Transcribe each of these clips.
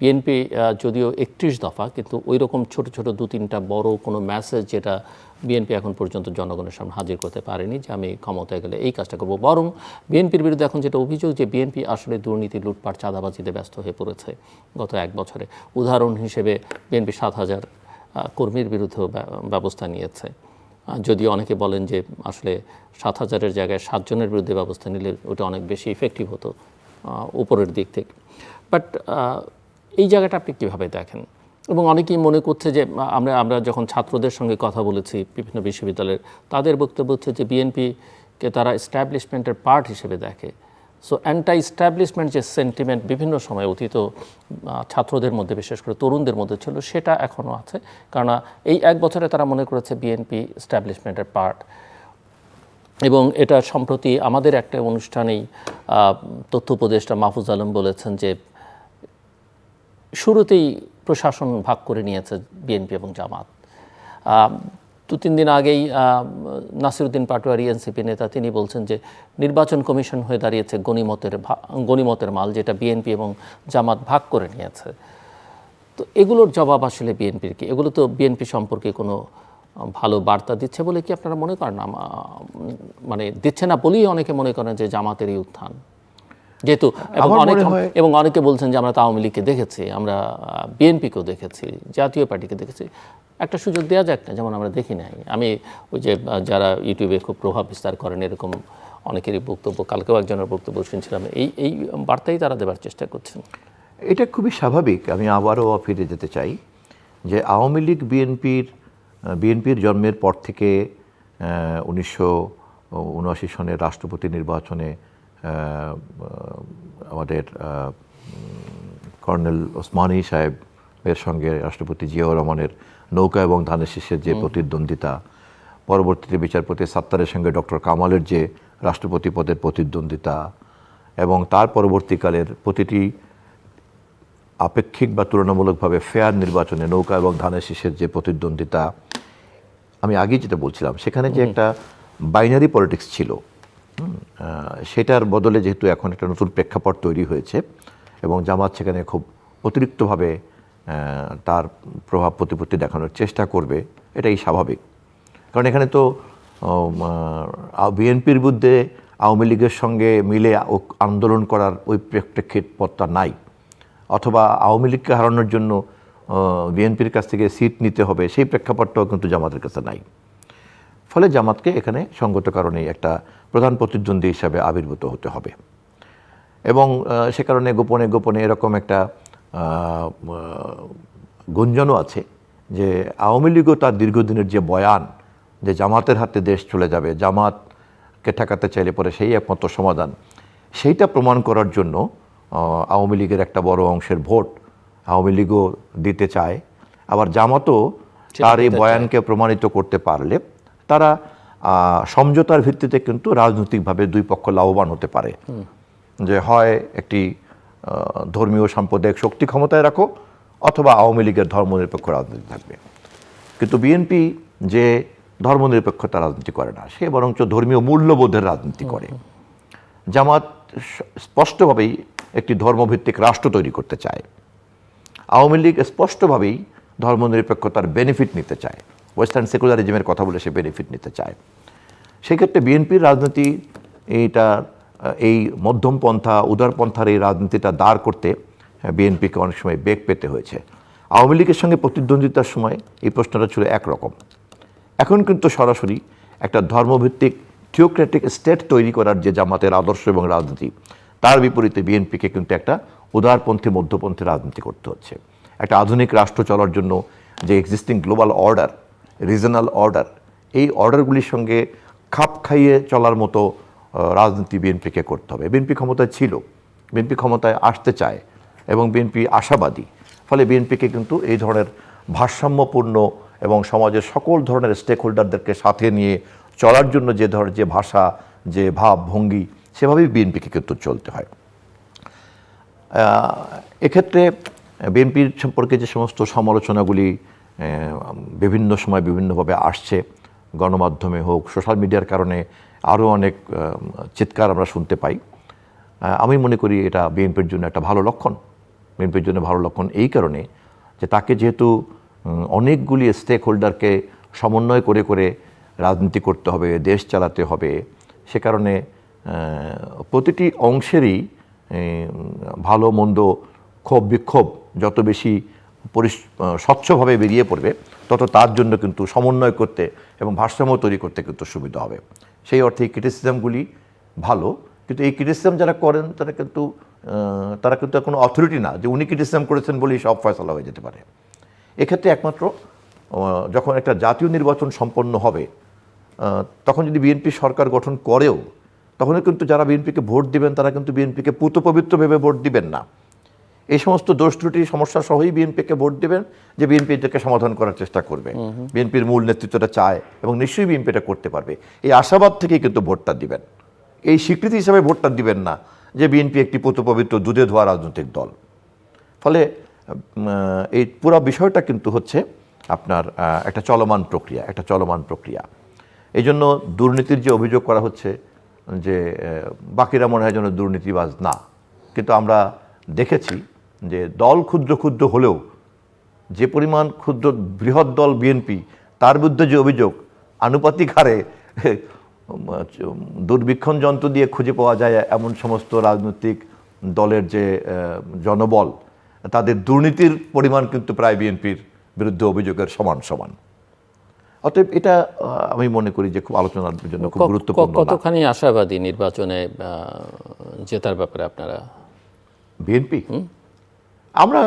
BNP যদিও একত্রিশ দফা, কিন্তু ওই রকম ছোট ছোট দু তিনটা বড় কোনো মেসেজ যেটা বিএনপি এখন পর্যন্ত জনগণের সামনে হাজির করতে পারেনি যে আমি ক্ষমতায় গেলে এই কাজটা করব। বরং বিএনপির বিরুদ্ধে এখন যেটা অভিযোগ যে বিএনপি আসলে দুর্নীতি, লুটপাট, চাঁদাবাজিতে ব্যস্ত হয়ে পড়েছে গত এক বছরে। উদাহরণ হিসেবে বিএনপি সাত হাজার কর্মীর বিরুদ্ধেও ব্য- ব্যবস্থা নিয়েছে। যদিও অনেকে বলেন যে আসলে সাত হাজারের জায়গায় সাতজনের বিরুদ্ধে ব্যবস্থা নিলে ওটা অনেক বেশি ইফেক্টিভ হতো উপরের দিক থেকে। বাট এই জায়গাটা আপনি কীভাবে দেখেন? এবং অনেকেই মনে করছে যে আমরা আমরা যখন ছাত্রদের সঙ্গে কথা বলেছি বিভিন্ন বিশ্ববিদ্যালয়ের, তাদের বক্তব্য হচ্ছে যে বিএনপিকে তারা এস্টাবলিশমেন্টের পার্ট হিসেবে দেখে। সো অ্যান্টাই স্ট্যাবলিশমেন্ট যে সেন্টিমেন্ট বিভিন্ন সময় অতীত ছাত্রদের মধ্যে, বিশেষ করে তরুণদের মধ্যে ছিল, সেটা এখনও আছে। কারণ এই এক বছরে তারা মনে করেছে বিএনপি স্ট্যাবলিশমেন্টের পার্ট এবং এটা সম্প্রতি আমাদের একটা অনুষ্ঠানেই তথ্য উপদেষ্টা মাহফুজ আলম বলেছেন যে শুরুতেই প্রশাসন ভাগ করে নিয়েছে বিএনপি এবং জামাত। দু, তিন দিন আগেই নাসিরুদ্দিন পাটোয়ারি, এনসিপি নেতা, তিনি বলছেন যে নির্বাচন কমিশন হয়ে দাঁড়িয়েছে গণিমতের গণিমতের মাল, যেটা বিএনপি এবং জামাত ভাগ করে নিয়েছে। তো এগুলোর জবাব আসলে বিএনপির কি? এগুলো তো বিএনপি সম্পর্কে কোনো ভালো বার্তা দিচ্ছে বলে কি আপনারা মনে করেন? মানে দিচ্ছে না বলেই অনেকে মনে করেন যে জামাতেরই উত্থান। যেহেতু এবং অনেকে এবং অনেকে বলছেন যে আমরা আওয়ামী লীগকে দেখেছি আমরা বিএনপিকেও দেখেছি জাতীয় পার্টিকে দেখেছি। একটা সুযোগ দেওয়া যাক না যেমন আমরা দেখি নাই। আমি ওই যে যারা ইউটিউবে খুব প্রভাব বিস্তার করেন এরকম অনেকেরই বক্তব্য কালকেও একজনের বক্তব্য শুনছিলাম এই এই বার্তাই তারা দেওয়ার চেষ্টা করছেন। এটা খুবই স্বাভাবিক আমি আবারও ফিরে যেতে চাই যে আওয়ামী লীগ বিএনপির বিএনপির জন্মের পর থেকে উনিশশো উনআশি সনের রাষ্ট্রপতি নির্বাচনে আমাদের কর্নেল ওসমানী সাহেবের সঙ্গে রাষ্ট্রপতি জিয়াউর রহমানের নৌকা এবং ধানের শীষের যে প্রতিদ্বন্দ্বিতা পরবর্তীতে বিচারপতি সাত্তারের সঙ্গে ডক্টর কামালের যে রাষ্ট্রপতি পদের প্রতিদ্বন্দ্বিতা এবং তার পরবর্তীকালের প্রতিটি আপেক্ষিক বা তুলনামূলকভাবে ফেয়ার নির্বাচনে নৌকা এবং ধানের শীষের যে প্রতিদ্বন্দ্বিতা আমি আগেই যেটা বলছিলাম সেখানে যে একটা বাইনারি পলিটিক্স ছিল সেটার বদলে যেহেতু এখন একটা নতুন প্রেক্ষাপট তৈরি হয়েছে এবং জামাত সেখানে খুব অতিরিক্তভাবে তার প্রভাব প্রতিপত্তি দেখানোর চেষ্টা করবে, এটাই স্বাভাবিক। কারণ এখানে তো বিএনপির বিরুদ্ধে আওয়ামী লীগের সঙ্গে মিলে আন্দোলন করার ওই প্রেক্ষাপটটা নাই। অথবা আওয়ামী লীগকে হারানোর জন্য বিএনপির কাছ থেকে সিট নিতে হবে, সেই প্রেক্ষাপটটাও কিন্তু জামাতের কাছে নাই। ফলে জামাতকে এখানে সঙ্গত কারণেই একটা প্রধান প্রতিদ্বন্দ্বী হিসাবে আবির্ভূত হতে হবে। এবং সে কারণে গোপনে গোপনে এরকম একটা গুঞ্জনও আছে যে আওয়ামী লীগও তার দীর্ঘদিনের যে বয়ান যে জামাতের হাতে দেশ চলে যাবে জামাতকে ঠেকাতে চাইলে পরে সেই একমাত্র সমাধান সেইটা প্রমাণ করার জন্য আওয়ামী লীগের একটা বড় অংশের ভোট আওয়ামী লীগও দিতে চায়। আবার জামাতও তার এই বয়ানকে প্রমাণিত করতে পারলে তারা সমঝোতার ভিত্তিতে কিন্তু রাজনৈতিকভাবে দুই পক্ষ লাভবান হতে পারে। যে হয় একটি ধর্মীয় সাম্প্রদায়িক শক্তি ক্ষমতায় রাখো অথবা আওয়ামী লীগের ধর্মনিরপেক্ষ রাজনীতি থাকবে। কিন্তু বিএনপি যে ধর্মনিরপেক্ষতা রাজনীতি করে না সে বরঞ্চ ধর্মীয় মূল্যবোধের রাজনীতি করে। জামাত স্পষ্টভাবেই একটি ধর্মভিত্তিক রাষ্ট্র তৈরি করতে চায়। আওয়ামী লীগ স্পষ্টভাবেই ধর্মনিরপেক্ষতার বেনিফিট নিতে চায়। ওয়েস্টার্ন সেকুলারিজমের কথা বলে সে বেনিফিট নিতে চায়। সেক্ষেত্রে বিএনপির রাজনীতি এইটা এই মধ্যমপন্থা উদারপন্থার এই রাজনীতিটা দাঁড় করতে বিএনপিকে অনেক সময় বেগ পেতে হয়েছে। আওয়ামী লীগের সঙ্গে প্রতিদ্বন্দ্বিতার সময় এই প্রশ্নটা ছিল একরকম। এখন কিন্তু সরাসরি একটা ধর্মভিত্তিক থিওক্রেটিক স্টেট তৈরি করার যে জামাতের আদর্শ এবং রাজনীতি, তার বিপরীতে বিএনপিকে কিন্তু একটা উদারপন্থী মধ্যপন্থী রাজনীতি করতে হচ্ছে। একটা আধুনিক রাষ্ট্র চলার জন্য যে existing global order regional order. এই অর্ডারগুলির সঙ্গে খাপ খাইয়ে চলার মতো রাজনীতি বিএনপিকে করতে হবে। বিএনপি ক্ষমতায় ছিল, বিএনপি ক্ষমতায় আসতে চায় এবং বিএনপি আশাবাদী। ফলে বিএনপিকে কিন্তু এই ধরনের ভারসাম্যপূর্ণ এবং সমাজের সকল ধরনের স্টেক হোল্ডারদেরকে সাথে নিয়ে চলার জন্য যে ধরনের যে ভাষা, যে ভাব, ভঙ্গি, সেভাবেই বিএনপিকে কিন্তু চলতে হয়। এক্ষেত্রে বিএনপির সম্পর্কে যে সমস্ত সমালোচনাগুলি বিভিন্ন সময় বিভিন্নভাবে আসছে, গণমাধ্যমে হোক, সোশ্যাল মিডিয়ার কারণে আরও অনেক চিৎকার আমরা শুনতে পাই। আমি মনে করি এটা বিএনপির জন্য একটা ভালো লক্ষণ। বিএনপির জন্য ভালো লক্ষণ এই কারণে যে তাকে যেহেতু অনেকগুলি স্টেক হোল্ডারকে সমন্বয় করে করে রাজনীতি করতে হবে, দেশ চালাতে হবে, সে কারণে প্রতিটি অংশেরই ভালো, মন্দ ক্ষোভ বিক্ষোভ যত বেশি স্বচ্ছভাবে বেরিয়ে পড়বে, তত তার জন্য কিন্তু সমন্বয় করতে এবং ভারসাম্য তৈরি করতে কিন্তু সুবিধা হবে। সেই অর্থে এই ক্রিটিসিজমগুলি ভালো, কিন্তু এই ক্রিটিসিজম যারা করেন, তারা কিন্তু তারা কিন্তু কোনো অথরিটি না যে উনি ক্রিটিসিজম করেছেন বলেই সব ফয়সলা হয়ে যেতে পারে। এক্ষেত্রে একমাত্র যখন একটা জাতীয় নির্বাচন সম্পন্ন হবে তখন যদি বিএনপি সরকার গঠন করেও তখন কিন্তু যারা বিএনপিকে ভোট দিবেন, তারা কিন্তু বিএনপিকে পুতপবিত্র ভেবে ভোট দিবেন না। এই সমস্ত দোষ ত্রুটি সমস্যা সহই বিএনপিকে ভোট দেবেন যে বিএনপি এটাকে সমাধান করার চেষ্টা করবে। বিএনপির মূল নেতৃত্বটা চায় এবং নিশ্চয়ই বিএনপি এটা করতে পারবে। এই আশাবাদ থেকেই কিন্তু ভোটটা দিবেন। এই স্বীকৃতি হিসাবে ভোটটা দিবেন না যে বিএনপি একটি পুতপবিত্র দুধে ধোয়া রাজনৈতিক দল। ফলে এই পুরো বিষয়টা কিন্তু হচ্ছে আপনার একটা চলমান প্রক্রিয়া একটা চলমান প্রক্রিয়া। এই জন্য দুর্নীতির যে অভিযোগ করা হচ্ছে যে বাকিরা মনে হয় যেন দুর্নীতিবাজ না। কিন্তু আমরা দেখেছি যে দল ক্ষুদ্র ক্ষুদ্র হলেও যে পরিমাণ ক্ষুদ্র বৃহৎ দল বিএনপি তার বিরুদ্ধে যে অভিযোগ আনুপাতিক হারে দুর্বীক্ষণ যন্ত্র দিয়ে খুঁজে পাওয়া যায় এমন সমস্ত রাজনৈতিক দলের যে জনবল তাদের দুর্নীতির পরিমাণ কিন্তু প্রায় বিএনপির বিরুদ্ধে অভিযোগের সমান সমান। অতএব এটা আমি মনে করি যে খুব আলোচনার জন্য খুব গুরুত্বপূর্ণ কতখানি আশাবাদী নির্বাচনে জেতার ব্যাপারে আপনারা? বিএনপি আমরা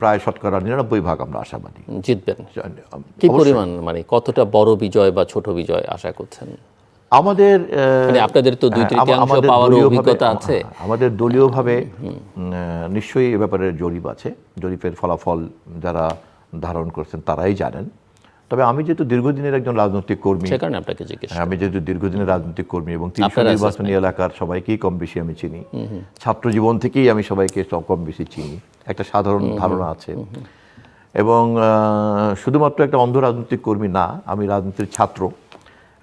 প্রায় শতকরা নিরানব্বই ভাগ আমরা আশাবাদী। জিতবেন। কি পরিমাণ মানে কতটা বড় বিজয় বা ছোট বিজয় আশা করছেন? আমাদের মানে আপনাদের তো দুই হ্যাঁ, তৃতীয়াংশ পাওয়ার অভিজ্ঞতা আছে। হ্যাঁ, আমাদের দলীয়ভাবে নিশ্চয়ই এ ব্যাপারে জরিপ আছে। জরিপের ফলাফল যারা ধারণ করছেন তারাই জানেন। তবে আমি যেহেতু দীর্ঘদিনের একজন রাজনৈতিক কর্মী সে কারণে আপনাকে জিজ্ঞেস হ্যাঁ, আমি যেহেতু দীর্ঘদিনের রাজনৈতিক কর্মী এবং তিনশো নির্বাচনী এলাকার সবাইকেই কম বেশি আমি চিনি। ছাত্র জীবন থেকেই আমি সবাইকে কম বেশি চিনি। একটা সাধারণ ধারণা আছে। এবং শুধুমাত্র একটা অন্ধ রাজনৈতিক কর্মী না আমি রাজনীতির ছাত্র।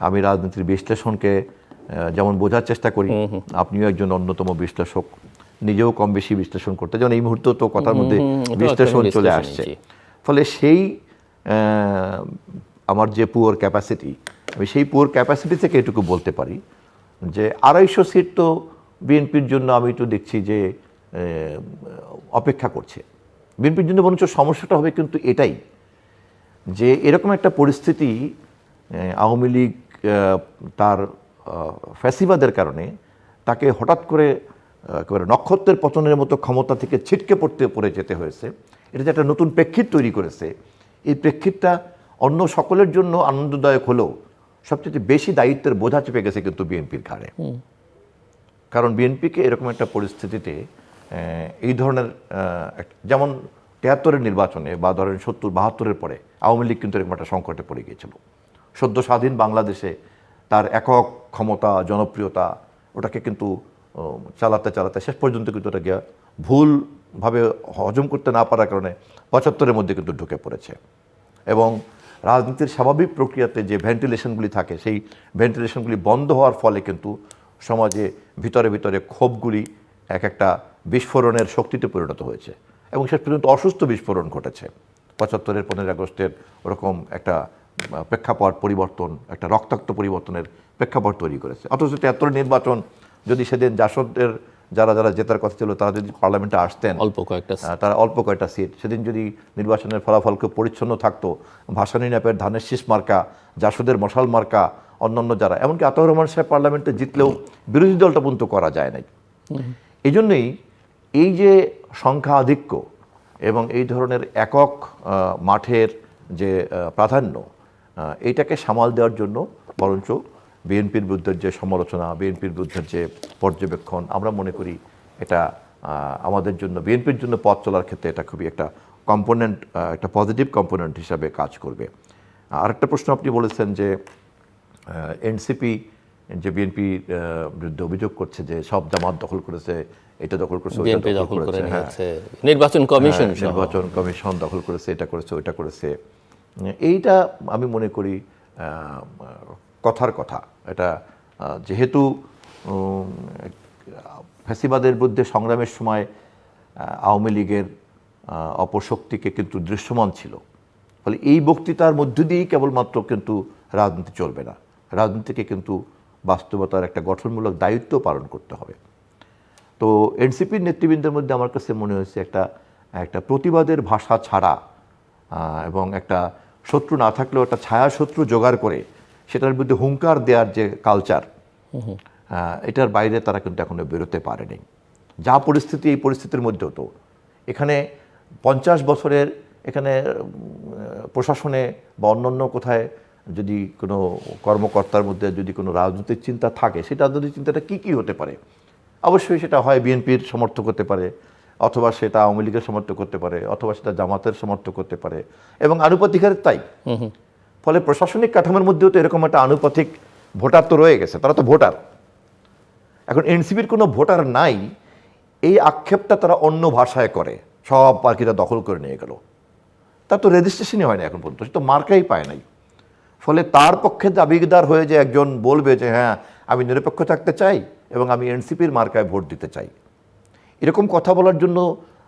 আমি রাজনীতির বিশ্লেষণকে যেমন বোঝার চেষ্টা করি আপনিও একজন অন্যতম বিশ্লেষক নিজেও কম বেশি বিশ্লেষণ করতে। যেমন এই মুহূর্তে তো কথার মধ্যে বিশ্লেষণ চলে আসছে। ফলে সেই আমার যে পুয়ার ক্যাপাসিটি আমি সেই পুয়ার ক্যাপাসিটি থেকে এটুকু বলতে পারি যে আড়াইশো সিট তো বিএনপির জন্য আমি তো দেখছি যে অপেক্ষা করছে। বিএনপির জন্য বরঞ্চ সমস্যাটা হবে কিন্তু এটাই যে এরকম একটা পরিস্থিতি আওয়ামী লীগ তার ফ্যাসিবাদের কারণে তাকে হঠাৎ করে একেবারে নক্ষত্রের পতনের মতো ক্ষমতা থেকে ছিটকে পড়তে, পড়ে যেতে হয়েছে। এটা যে একটা নতুন প্রেক্ষিত তৈরি করেছে এই প্রেক্ষিতটা অন্য সকলের জন্য আনন্দদায়ক হলেও সবচেয়ে বেশি দায়িত্বের বোঝা চেপে গেছে কিন্তু বিএনপির ঘাড়ে। কারণ বিএনপিকে এরকম একটা পরিস্থিতিতে এই ধরনের যেমন তেহাত্তরের নির্বাচনে বা ধরেন সত্তর বাহাত্তরের পরে আওয়ামী লীগ কিন্তু এরকম একটা সংকটে পড়ে গিয়েছিল। সদ্য স্বাধীন বাংলাদেশে তার একক ক্ষমতা জনপ্রিয়তা ওটাকে কিন্তু চালাতে চালাতে শেষ পর্যন্ত কিন্তু ওটা গিয়া ভুলভাবে হজম করতে না পারার কারণে পঁচাত্তরের মধ্যে কিন্তু ঢুকে পড়েছে। এবং রাজনীতির স্বাভাবিক প্রক্রিয়াতে যে ভেন্টিলেশনগুলি থাকে, সেই ভেন্টিলেশনগুলি বন্ধ হওয়ার ফলে কিন্তু সমাজে ভিতরে ভিতরে ক্ষোভগুলি এক একটা বিস্ফোরণের শক্তিতে পরিণত হয়েছে এবং শেষ পর্যন্ত অসুস্থ বিস্ফোরণ ঘটেছে। পঁচাত্তরের পনেরোই আগস্টের ওরকম একটা প্রেক্ষাপট পরিবর্তন, একটা রক্তাক্ত পরিবর্তনের প্রেক্ষাপট তৈরি করেছে। অথচ তেহাত্তরের নির্বাচন যদি সেদিন জাসদের যারা যারা জেতার কথা ছিল তারা যদি পার্লামেন্টে আসতেন অল্প কয়েকটা তারা অল্প কয়েকটা সিট সেদিন যদি নির্বাচনের ফলাফল খুব পরিচ্ছন্ন থাকতো ভাসানী ন্যাপের ধানের শীষ মার্কা জাসদের মশাল মার্কা অন্যান্য যারা এমনকি আতর রহমান সাহেব পার্লামেন্টে জিতলেও বিরোধী দলটা পর্যন্ত করা যায় নাই। এই জন্যই এই যে সংখ্যা আধিক্য এবং এই ধরনের একক মাঠের যে প্রাধান্য এইটাকে সামাল দেওয়ার জন্য বরঞ্চ বিএনপির বিরুদ্ধে যে সমালোচনা বিএনপির বিরুদ্ধে যে পর্যবেক্ষণ আমরা মনে করি এটা আমাদের জন্য বিএনপির জন্য পথ চলার ক্ষেত্রে এটা খুবই একটা কম্পোনেন্ট একটা পজিটিভ কম্পোনেন্ট হিসাবে কাজ করবে। আরেকটা প্রশ্ন আপনি বলেছেন যে এনসিপি যে বিএনপি বিরুদ্ধে অভিযোগ করছে যে সব জামাত দখল করেছে এটা দখল করেছে দখল হ্যাঁ। নির্বাচন কমিশন হ্যাঁ, নির্বাচন কমিশন দখল করেছে এটা করেছে ওইটা করেছে। এইটা আমি মনে করি কথার কথা। এটা যেহেতু ফ্যাসিবাদের বিরুদ্ধে সংগ্রামের সময় আওয়ামী লীগের অপশক্তিকে কিন্তু দৃশ্যমান ছিল। ফলে এই বক্তৃতার মধ্য দিয়েই কেবলমাত্র কিন্তু রাজনীতি চলবে না। রাজনীতিকে কিন্তু বাস্তবতার একটা গঠনমূলক দায়িত্ব পালন করতে হবে। তো এনসিপির নেতৃবৃন্দের মধ্যে আমার কাছে মনে হয়েছে একটা একটা প্রতিবাদের ভাষা ছাড়া এবং একটা শত্রু না থাকলেও একটা ছায়া শত্রু জোগাড় করে সেটার বিরুদ্ধে হুঙ্কার দেওয়ার যে কালচার এটার বাইরে তারা কিন্তু এখনও বেরোতে পারেনি। যা পরিস্থিতি, এই পরিস্থিতির মধ্যেও তো। এখানে পঞ্চাশ বছরের এখানে প্রশাসনে বা অন্যান্য কোথায় যদি কোনো কর্মকর্তার মধ্যে যদি কোনো রাজনৈতিক চিন্তা থাকে, সেই রাজনৈতিক চিন্তাটা কী কী হতে পারে? অবশ্যই সেটা হয় বিএনপির সমর্থক হতে পারে, অথবা সেটা আওয়ামী লীগের সমর্থক করতে পারে, অথবা সেটা জামাতের সমর্থক করতে পারে। এবং আনুপাতিকের তাই। ফলে প্রশাসনিক কাঠামোর মধ্যেও তো এরকম একটা আনুপাতিক ভোটার তো রয়ে গেছে, তারা তো ভোটার। এখন এনসিপির কোনো ভোটার নাই, এই আক্ষেপটা তারা অন্য ভাষায় করে, সব পার্কিরা দখল করে নিয়ে গেল। তার তো রেজিস্ট্রেশনই হয় না এখন পর্যন্ত, সে তো মার্কাই পায় নাই। ফলে তার পক্ষে দাবিদার হয়ে যে একজন বলবে যে হ্যাঁ আমি নিরপেক্ষ থাকতে চাই এবং আমি এনসিপির মার্কায় ভোট দিতে চাই। এরকম কথা বলার জন্য